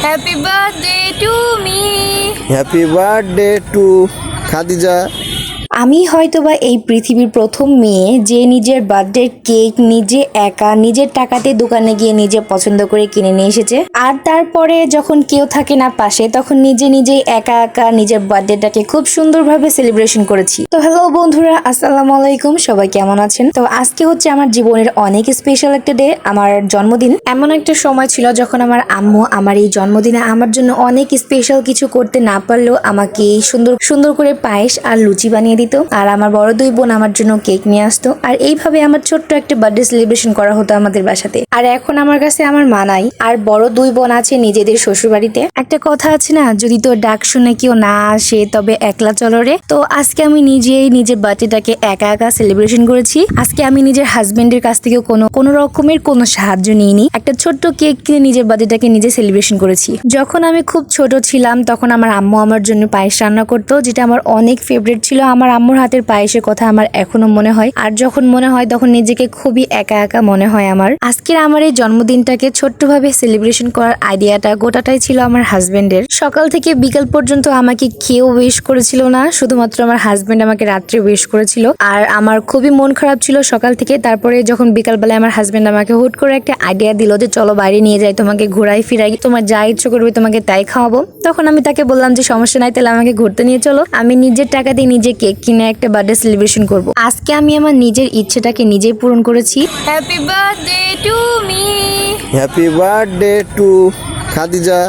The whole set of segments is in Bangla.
Happy birthday to me Khadija আমি হয়তোবা এই পৃথিবীর প্রথম মেয়ে যে নিজের বার্থডে কেক নিজে একা, নিজের টাকাতে দোকানে গিয়ে নিজে পছন্দ করে কিনে নিয়ে এসেছে। আর তারপরে যখন কেউ থাকে না পাশে, তখন নিজে নিজেই একা একা নিজের বার্থডেটাকে খুব সুন্দরভাবে সেলিব্রেশন করেছি। তো হ্যালো বন্ধুরা, আসসালামু আলাইকুম, সবাই কেমন আছেন? তো আজকে হচ্ছে আমার জীবনের অনেক স্পেশাল একটা ডে আমার জন্মদিন। এমন একটা সময় ছিল যখন আমার আম্মু আমার এই জন্মদিনে আমার জন্য অনেক স্পেশাল কিছু করতে না পারলেও আমাকে সুন্দর সুন্দর করে পায়েস আর লুচি বানিয়ে আর আমার বড় দুই বোন আমার জন্য কেক নিয়ে আসতো। আর এইভাবে আমার ছোট্ট একটা বার্থডে সেলিব্রেশন করা হতো আমাদের বাসাতে। আর এখন আমার কাছে আমার মা নাই। আর বড় দুই বোন আছে নিজেদের শ্বশুর বাড়িতে একটা কথা আছে না, যদি তোর ডাক শুনে কেউ না আসে তবে একলা চলো রে। তো আজকে আমি নিজেই নিজের বার্থডেটাকে একা একা সেলিব্রেশন করেছি। আজকে আমি নিজের হাজবেন্ডের কাছ থেকে কোনো কোনো রকমের কোনো সাহায্য নিইনি। একটা ছোট্ট কেক কিনে নিজের বার্থডেটাকে নিজে সেলিব্রেশন করেছি। যখন আমি খুব ছোট ছিলাম তখন আমার আম্মু আমার জন্য পায়েস রান্না করতো, যেটা আমার অনেক ফেভারিট ছিল। আমার আম্মুর হাতের পায়েসের কথা আমার এখনও মনে হয়। আর যখন মনে হয়, তখন নিজেকে খুবই একা একা মনে হয় আমার। আজকের আমার এই জন্মদিনটাকে ছোট্টভাবে সেলিব্রেশন করার আইডিয়াটা গোটাটাই ছিল আমার হাজবেন্ডের সকাল থেকে বিকাল পর্যন্ত আমাকে কেউ উইশ করেছিল না, শুধুমাত্র আমার হাজবেন্ড আমাকে রাত্রে উইশ করেছিল। আর আমার খুবই মন খারাপ ছিল সকাল থেকে, তারপরে যখন বিকালবেলায় আমার হাজবেন্ড আমাকে হুট করে একটা আইডিয়া দিল যে, চলো বাইরে নিয়ে যাই, তোমাকে ঘোরাই ফিরাই, তোমার যা ইচ্ছে করবে তোমাকে তাই খাওয়াবো। তখন আমি তাকে বললাম যে, সমস্যা নাই, তাহলে আমাকে ঘুরতে নিয়ে চলো। আমি নিজের টাকা দিয়ে নিজে কেক কিনে একটা বার্থডে সেলিব্রেশন করব। আজকে আমি আমার নিজের ইচ্ছেটাকে নিজেই পূরণ করেছি। Happy birthday to me happy birthday to Khadija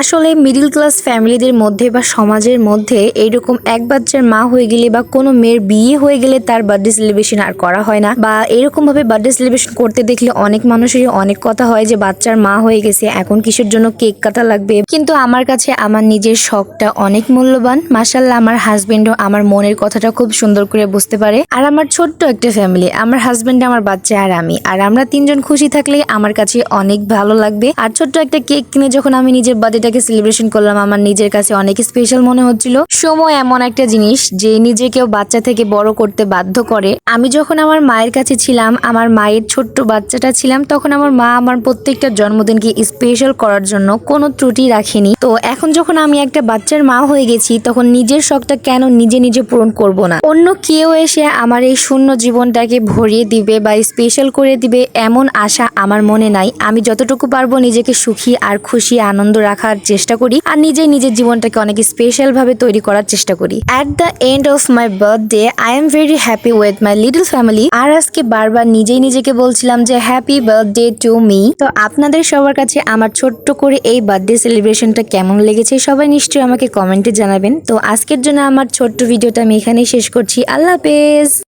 আসলে মিডিল ক্লাস ফ্যামিলিদের মধ্যে বা সমাজের মধ্যে এইরকম এক বাচ্চার মা হয়ে গেলে বা কোনো মেয়ের বিয়ে হয়ে গেলে তার বার্থডে সেলিব্রেশন আর করা হয় না। বা এরকম ভাবে বার্থডে সেলিব্রেশন করতে দেখলে অনেক মানুষেরই অনেক কথা হয় যে বাচ্চার মা হয়ে গেছে, এখন কিসের জন্য কেক কাটা লাগবে? কিন্তু আমার কাছে আমার নিজের শখটা অনেক মূল্যবান। মাসাল্লাহ আমার হাজবেন্ডও আমার মনের কথাটা খুব সুন্দর করে বুঝতে পারে। আর আমার ছোট্ট একটা ফ্যামিলি আমার হাজবেন্ড আমার বাচ্চা আর আমি। আর আমরা তিনজন খুশি থাকলে আমার কাছে অনেক ভালো লাগবে। আর ছোট্ট একটা কেক কিনে যখন আমি নিজের বার্থডেটাকে সেলিব্রেশন করলাম। আমার নিজের কাছে অনেক স্পেশাল মনে হচ্ছিল। সময় এমন একটা জিনিস যে নিজেকেও বাচ্চা থেকে বড় করতে বাধ্য করে। আমি যখন আমার মায়ের কাছে ছিলাম, আমার মায়ের ছোট্ট বাচ্চাটা ছিলাম, তখন আমার মা আমার প্রত্যেকটা জন্মদিনকে স্পেশাল করার জন্য কোনো ত্রুটি রাখেনি। তো এখন যখন আমি একটা বাচ্চার মা হয়ে গেছি, তখন নিজের শখটা কেন নিজে নিজে পূরণ করব না? অন্য কেউ এসে আমার এই শূন্য জীবনটাকে ভরিয়ে দিবে বা স্পেশাল করে দিবে এমন আশা আমার মনে নাই। আমি যতটুকু পারব নিজেকে সুখী আর খুশি, আনন্দ রাখার চেষ্টা করি আর নিজেই নিজের জীবনটাকে অনেক স্পেশাল ভাবে তৈরি করার চেষ্টা করি। At the end of my birthday I am very happy with my little family আর আজকে বারবার নিজেই নিজেকে বলছিলাম যে হ্যাপি বার্থডে টু মি তো আপনাদের সবার কাছে আমার ছোট্ট করে এই বার্থডে সেলিব্রেশনটা কেমন লেগেছে সবাই নিশ্চয়ই আমাকে কমেন্টে জানাবেন। তো আজকের জন্য আমার ছোট্ট ভিডিওটা আমি এখানেই শেষ করছি। আল্লাহ হাফেজ!